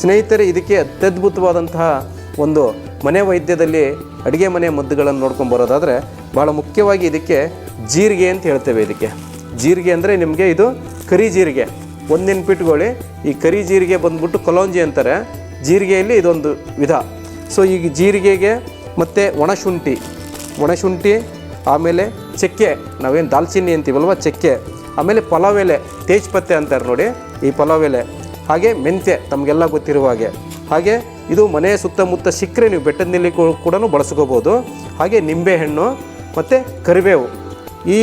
ಸ್ನೇಹಿತರೆ, ಇದಕ್ಕೆ ಅತ್ಯದ್ಭುತವಾದಂತಹ ಒಂದು ಮನೆ ವೈದ್ಯದಲ್ಲಿ ಅಡುಗೆ ಮನೆ ಮದ್ದುಗಳನ್ನು ನೋಡ್ಕೊಂಡು ಬರೋದಾದರೆ ಭಾಳ ಮುಖ್ಯವಾಗಿ ಇದಕ್ಕೆ ಜೀರಿಗೆ ಅಂತ ಹೇಳ್ತೇವೆ ಇದಕ್ಕೆ. ಜೀರಿಗೆ ಅಂದರೆ ನಿಮಗೆ ಇದು ಕರಿ ಜೀರಿಗೆ. ಒಂದು ನೆನ್ಪಿಟ್ಕೊಳ್ಳಿ, ಈ ಕರಿ ಜೀರಿಗೆ ಬಂದ್ಬಿಟ್ಟು ಕಲೋಂಜಿ ಅಂತಾರೆ. ಜೀರಿಗೆಯಲ್ಲಿ ಇದೊಂದು ವಿಧ. ಸೊ ಈಗ ಜೀರಿಗೆಗೆ ಮತ್ತು ಒಣಶುಂಠಿ. ಒಣಶುಂಠಿ, ಆಮೇಲೆ ಚಕ್ಕೆ. ನಾವೇನು ದಾಲ್ಚಿನ್ನಿ ಅಂತೀವಲ್ವ? ಚಕ್ಕೆ. ಆಮೇಲೆ ಪಲಾವ್ ಎಲೆ. ತೇಜ್ಪತ್ತೆ ಅಂತಾರೆ ನೋಡಿ, ಈ ಪಲಾವ್ ಎಲೆ. ಹಾಗೆ ಮೆಂತ್ಯ ತಮಗೆಲ್ಲ ಗೊತ್ತಿರುವ ಹಾಗೆ. ಹಾಗೆ ಇದು ಮನೆಯ ಸುತ್ತಮುತ್ತ ಸಿಕ್ಕರೆ ನೀವು ಬೆಟ್ಟದ ನೆಲ್ಲಿ ಕೂಡ ಬಳಸ್ಕೋಬೋದು. ಹಾಗೆ ನಿಂಬೆಹಣ್ಣು ಮತ್ತು ಕರಿಬೇವು. ಈ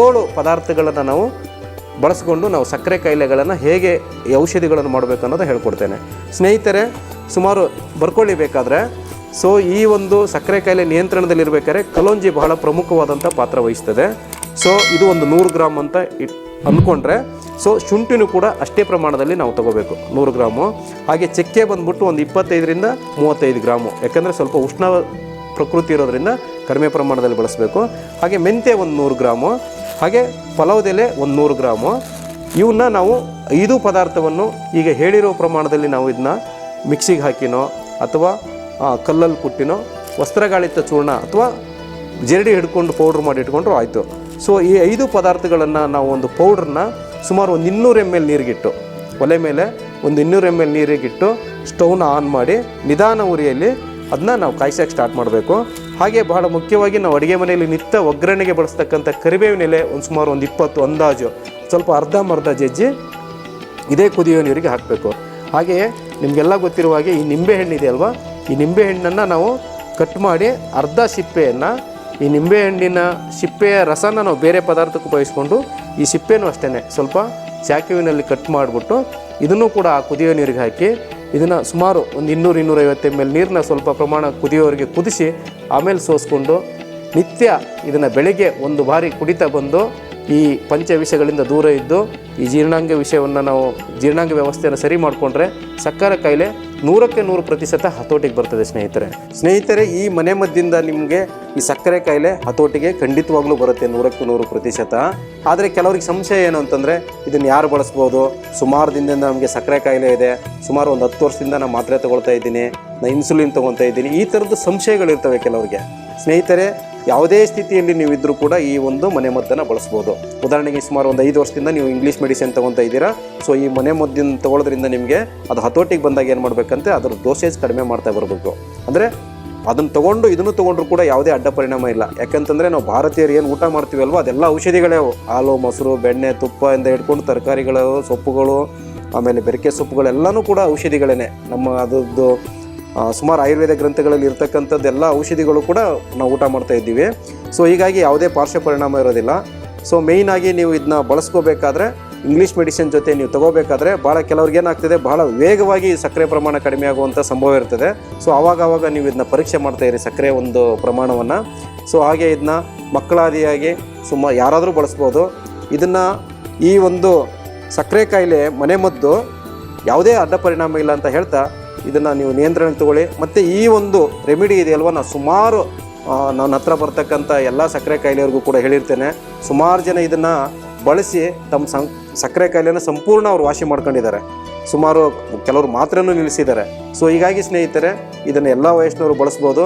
ಏಳು ಪದಾರ್ಥಗಳನ್ನು ನಾವು ಬಳಸ್ಕೊಂಡು ನಾವು ಸಕ್ಕರೆ ಕಾಯಿಲೆಗಳನ್ನು ಹೇಗೆ ಔಷಧಿಗಳನ್ನು ಮಾಡಬೇಕು ಅನ್ನೋದು ಹೇಳ್ಕೊಡ್ತೇನೆ. ಸ್ನೇಹಿತರೆ, ಸುಮಾರು ಬರ್ಕೊಳ್ಳಿ ಬೇಕಾದರೆ. ಸೊ ಈ ಒಂದು ಸಕ್ಕರೆ ಕಾಯಿಲೆ ನಿಯಂತ್ರಣದಲ್ಲಿರಬೇಕಾದ್ರೆ ಕಲೋಂಜಿ ಬಹಳ ಪ್ರಮುಖವಾದಂಥ ಪಾತ್ರ ವಹಿಸ್ತದೆ. ಸೊ ಇದು ಒಂದು ನೂರು ಗ್ರಾಮ್ ಅಂತ ಇಟ್ ಅಂದ್ಕೊಂಡ್ರೆ ಸೊ ಶುಂಠಿನೂ ಕೂಡ ಅಷ್ಟೇ ಪ್ರಮಾಣದಲ್ಲಿ ನಾವು ತಗೋಬೇಕು, ನೂರು ಗ್ರಾಮು. ಹಾಗೆ ಚಕ್ಕೆ ಬಂದ್ಬಿಟ್ಟು ಒಂದು ಇಪ್ಪತ್ತೈದರಿಂದ ಮೂವತ್ತೈದು ಗ್ರಾಮು. ಯಾಕಂದರೆ ಸ್ವಲ್ಪ ಉಷ್ಣ ಪ್ರಕೃತಿ ಇರೋದರಿಂದ ಕಡಿಮೆ ಪ್ರಮಾಣದಲ್ಲಿ ಬಳಸಬೇಕು. ಹಾಗೆ ಮೆಂತ್ಯ ಒಂದು ನೂರು ಗ್ರಾಮು, ಹಾಗೆ ಪಲಾವ್ದೆಲೆ ಒಂದು ನೂರು ಗ್ರಾಮು. ಇವನ್ನ ನಾವು ಐದು ಪದಾರ್ಥವನ್ನು ಈಗ ಹೇಳಿರೋ ಪ್ರಮಾಣದಲ್ಲಿ ನಾವು ಇದನ್ನ ಮಿಕ್ಸಿಗೆ ಹಾಕಿನೋ, ಅಥವಾ ಕಲ್ಲಲ್ಲಿ ಕುಟ್ಟಿನೋ, ವಸ್ತ್ರಗಾಳಿತ ಚೂರ್ಣ, ಅಥವಾ ಜರಡಿ ಹಿಡ್ಕೊಂಡು ಪೌಡ್ರ್ ಮಾಡಿ ಇಟ್ಕೊಂಡ್ರು ಆಯಿತು. ಸೊ ಈ ಐದು ಪದಾರ್ಥಗಳನ್ನು ನಾವು ಒಂದು ಪೌಡ್ರನ್ನ ಸುಮಾರು ಒಂದು ಇನ್ನೂರು ಎಂ ಎಲ್ ನೀರಿಗಿಟ್ಟು, ಒಲೆ ಮೇಲೆ ಒಂದು ಇನ್ನೂರು ಎಂ ಎಲ್ ನೀರಿಗಿಟ್ಟು ಸ್ಟೌವ್ನ ಆನ್ ಮಾಡಿ ನಿಧಾನ ಉರಿಯಲ್ಲಿ ಅದನ್ನ ನಾವು ಕಾಯಿಸೋಕೆ ಸ್ಟಾರ್ಟ್ ಮಾಡಬೇಕು. ಹಾಗೆ ಬಹಳ ಮುಖ್ಯವಾಗಿ ನಾವು ಅಡುಗೆ ಮನೆಯಲ್ಲಿ ನಿತ್ಯ ಒಗ್ಗರಣೆಗೆ ಬಳಸ್ತಕ್ಕಂಥ ಕರಿಬೇವಿನ ಎಲೆ ಒಂದು ಸುಮಾರು ಒಂದು ಇಪ್ಪತ್ತು ಅಂದಾಜು, ಸ್ವಲ್ಪ ಅರ್ಧ ಮರ್ಧ ಜಜ್ಜಿ ಇದೇ ಕುದಿಯೋ ನೀರಿಗೆ ಹಾಕಬೇಕು. ಹಾಗೆಯೇ ನಿಮಗೆಲ್ಲ ಗೊತ್ತಿರುವ ಹಾಗೆ ಈ ನಿಂಬೆಹಣ್ಣು ಇದೆ ಅಲ್ವಾ ಈ ನಿಂಬೆಹಣ್ಣನ್ನು ನಾವು ಕಟ್ ಮಾಡಿ ಅರ್ಧ ಸಿಪ್ಪೆಯನ್ನು ಈ ನಿಂಬೆಹಣ್ಣಿನ ಸಿಪ್ಪೆಯ ರಸನ ನಾವು ಬೇರೆ ಪದಾರ್ಥಕ್ಕೆ ಉಪಯೋಗಿಸ್ಕೊಂಡು ಈ ಸಿಪ್ಪೆನೂ ಅಷ್ಟೇ ಸ್ವಲ್ಪ ಚಾಕುವಿನಲ್ಲಿ ಕಟ್ ಮಾಡಿಬಿಟ್ಟು ಇದನ್ನು ಕೂಡ ಆ ಕುದಿಯೋ ನೀರಿಗೆ ಹಾಕಿ, ಇದನ್ನು ಸುಮಾರು ಒಂದು ಇನ್ನೂರು ಇನ್ನೂರೈವತ್ತು ಎಂ ಎಲ್ ನೀರನ್ನ ಸ್ವಲ್ಪ ಪ್ರಮಾಣ ಕುದಿಯೋರಿಗೆ ಕುದಿಸಿ ಆಮೇಲೆ ಸೋಸ್ಕೊಂಡು ನಿತ್ಯ ಇದನ್ನು ಬೆಳಗ್ಗೆ ಒಂದು ಬಾರಿ ಕುಡಿತಾ ಬಂದು ಈ ಪಂಚ ವಿಷಯಗಳಿಂದ ದೂರ ಇದ್ದು ಈ ಜೀರ್ಣಾಂಗ ವಿಷಯವನ್ನು ನಾವು ಜೀರ್ಣಾಂಗ ವ್ಯವಸ್ಥೆಯನ್ನು ಸರಿ ಮಾಡಿಕೊಂಡ್ರೆ ಸಕ್ಕರೆ ಕಾಯಿಲೆ ನೂರಕ್ಕೆ ನೂರು ಪ್ರತಿಶತ ಹತೋಟಿಗೆ ಬರ್ತದೆ ಸ್ನೇಹಿತರೆ. ಸ್ನೇಹಿತರೆ, ಈ ಮನೆ ಮದ್ದಿಂದ ನಿಮಗೆ ಈ ಸಕ್ಕರೆ ಕಾಯಿಲೆ ಹತೋಟಿಗೆ ಖಂಡಿತವಾಗ್ಲೂ ಬರುತ್ತೆ ನೂರಕ್ಕೆ ನೂರು ಪ್ರತಿಶತ. ಆದರೆ ಕೆಲವರಿಗೆ ಸಂಶಯ ಏನು ಅಂತಂದರೆ, ಇದನ್ನು ಯಾರು ಬಳಸ್ಬೋದು? ಸುಮಾರು ದಿನದಿಂದ ನಮಗೆ ಸಕ್ಕರೆ ಕಾಯಿಲೆ ಇದೆ. ಸುಮಾರು ಒಂದು ಹತ್ತು ವರ್ಷದಿಂದ ನಾನು ಮಾತ್ರೆ ತೊಗೊಳ್ತಾ ಇದ್ದೀನಿ ನಾನು ಇನ್ಸುಲಿನ್ ತೊಗೊತಾ ಇದ್ದೀನಿ. ಈ ಥರದ್ದು ಸಂಶಯಗಳಿರ್ತವೆ ಕೆಲವರಿಗೆ. ಸ್ನೇಹಿತರೆ ಯಾವುದೇ ಸ್ಥಿತಿಯಲ್ಲಿ ನೀವು ಇದ್ದರೂ ಕೂಡ ಈ ಒಂದು ಮನೆ ಮದ್ದನ್ನು ಬಳಸ್ಬೋದು. ಉದಾಹರಣೆಗೆ ಸುಮಾರು ಒಂದು ಐದು ವರ್ಷದಿಂದ ನೀವು ಇಂಗ್ಲೀಷ್ ಮೆಡಿಸಿನ್ ತೊಗೊತಾ ಇದ್ದೀರಾ. ಸೊ ಈ ಮನೆ ಮದ್ದಿನ ತಗೊಳ್ಳೋದ್ರಿಂದ ನಿಮಗೆ ಅದು ಹತೋಟಿಗೆ ಬಂದಾಗ ಏನು ಮಾಡಬೇಕಂತೆ ಅದರ ಡೋಸೇಜ್ ಕಡಿಮೆ ಮಾಡ್ತಾ ಬರಬೇಕು. ಅಂದರೆ ಅದನ್ನು ತೊಗೊಂಡು ಇದನ್ನು ತೊಗೊಂಡ್ರು ಕೂಡ ಯಾವುದೇ ಅಡ್ಡ ಪರಿಣಾಮ ಇಲ್ಲ. ಯಾಕಂತಂದರೆ ನಾವು ಭಾರತೀಯರು ಏನು ಊಟ ಮಾಡ್ತೀವಲ್ವ? ಅದೆಲ್ಲ ಔಷಧಿಗಳೇ ಹಾಲು, ಮೊಸರು, ಬೆಣ್ಣೆ, ತುಪ್ಪ ಇಂದ ಹಿಡ್ಕೊಂಡು ತರಕಾರಿಗಳು, ಸೊಪ್ಪುಗಳು, ಆಮೇಲೆ ಬೆರಕೆ ಸೊಪ್ಪುಗಳೆಲ್ಲನೂ ಕೂಡ ಔಷಧಿಗಳೇ ನಮ್ಮ ಅದರದ್ದು ಸುಮಾರು ಆಯುರ್ವೇದ ಗ್ರಂಥಗಳಲ್ಲಿ ಇರ್ತಕ್ಕಂಥದ್ದೆಲ್ಲ ಔಷಧಿಗಳು ಕೂಡ ನಾವು ಊಟ ಮಾಡ್ತಾ ಇದ್ದೀವಿ. ಸೊ ಹೀಗಾಗಿ ಯಾವುದೇ ಪಾರ್ಶ್ವ ಪರಿಣಾಮ ಇರೋದಿಲ್ಲ. ಸೊ ಮೇಯ್ನಾಗಿ ನೀವು ಇದನ್ನ ಬಳಸ್ಕೋಬೇಕಾದ್ರೆ ಇಂಗ್ಲೀಷ್ ಮೆಡಿಸಿನ್ ಜೊತೆ ನೀವು ತಗೋಬೇಕಾದ್ರೆ ಭಾಳ ಕೆಲವ್ರಿಗೆ ಏನಾಗ್ತದೆ? ಬಹಳ ವೇಗವಾಗಿ ಸಕ್ಕರೆ ಪ್ರಮಾಣ ಕಡಿಮೆ ಆಗುವಂಥ ಸಂಭವ ಇರ್ತದೆ. ಸೊ ಆವಾಗ ಆವಾಗ ನೀವು ಇದನ್ನ ಪರೀಕ್ಷೆ ಮಾಡ್ತಾ ಇರಿ ಸಕ್ಕರೆ ಒಂದು ಪ್ರಮಾಣವನ್ನು. ಸೊ ಹಾಗೆ ಇದನ್ನ ಮಕ್ಕಳಾದಿಯಾಗಿ ಸುಮ್ಮ ಯಾರಾದರೂ ಬಳಸ್ಬೋದು. ಇದನ್ನು ಈ ಒಂದು ಸಕ್ಕರೆ ಕಾಯಿಲೆ ಮನೆಮದ್ದು ಯಾವುದೇ ಅಡ್ಡ ಪರಿಣಾಮ ಇಲ್ಲ ಅಂತ ಹೇಳ್ತಾ ಇದನ್ನು ನೀವು ನಿಯಂತ್ರಣಕ್ಕೆ ತಗೊಳ್ಳಿ. ಮತ್ತು ಈ ಒಂದು ರೆಮಿಡಿ ಇದೆಯಲ್ವ? ನಾನು ಸುಮಾರು ನನ್ನ ಹತ್ರ ಬರ್ತಕ್ಕಂಥ ಎಲ್ಲ ಸಕ್ಕರೆ ಕಾಯಿಲೆಯವ್ರಿಗೂ ಕೂಡ ಹೇಳಿರ್ತೇನೆ. ಸುಮಾರು ಜನ ಇದನ್ನು ಬಳಸಿ ತಮ್ಮ ಸಂ, ಸಕ್ಕರೆ ಕಾಯಿಲೆನ ಸಂಪೂರ್ಣ ಅವ್ರು ವಾಸಿ ಮಾಡ್ಕೊಂಡಿದ್ದಾರೆ. ಸುಮಾರು ಕೆಲವರು ಮಾತ್ರನೂ ನಿಲ್ಲಿಸಿದ್ದಾರೆ. ಸೊ ಹೀಗಾಗಿ ಸ್ನೇಹಿತರೆ, ಇದನ್ನು ಎಲ್ಲ ವಯಸ್ಸಿನವರು ಬಳಸ್ಬೋದು.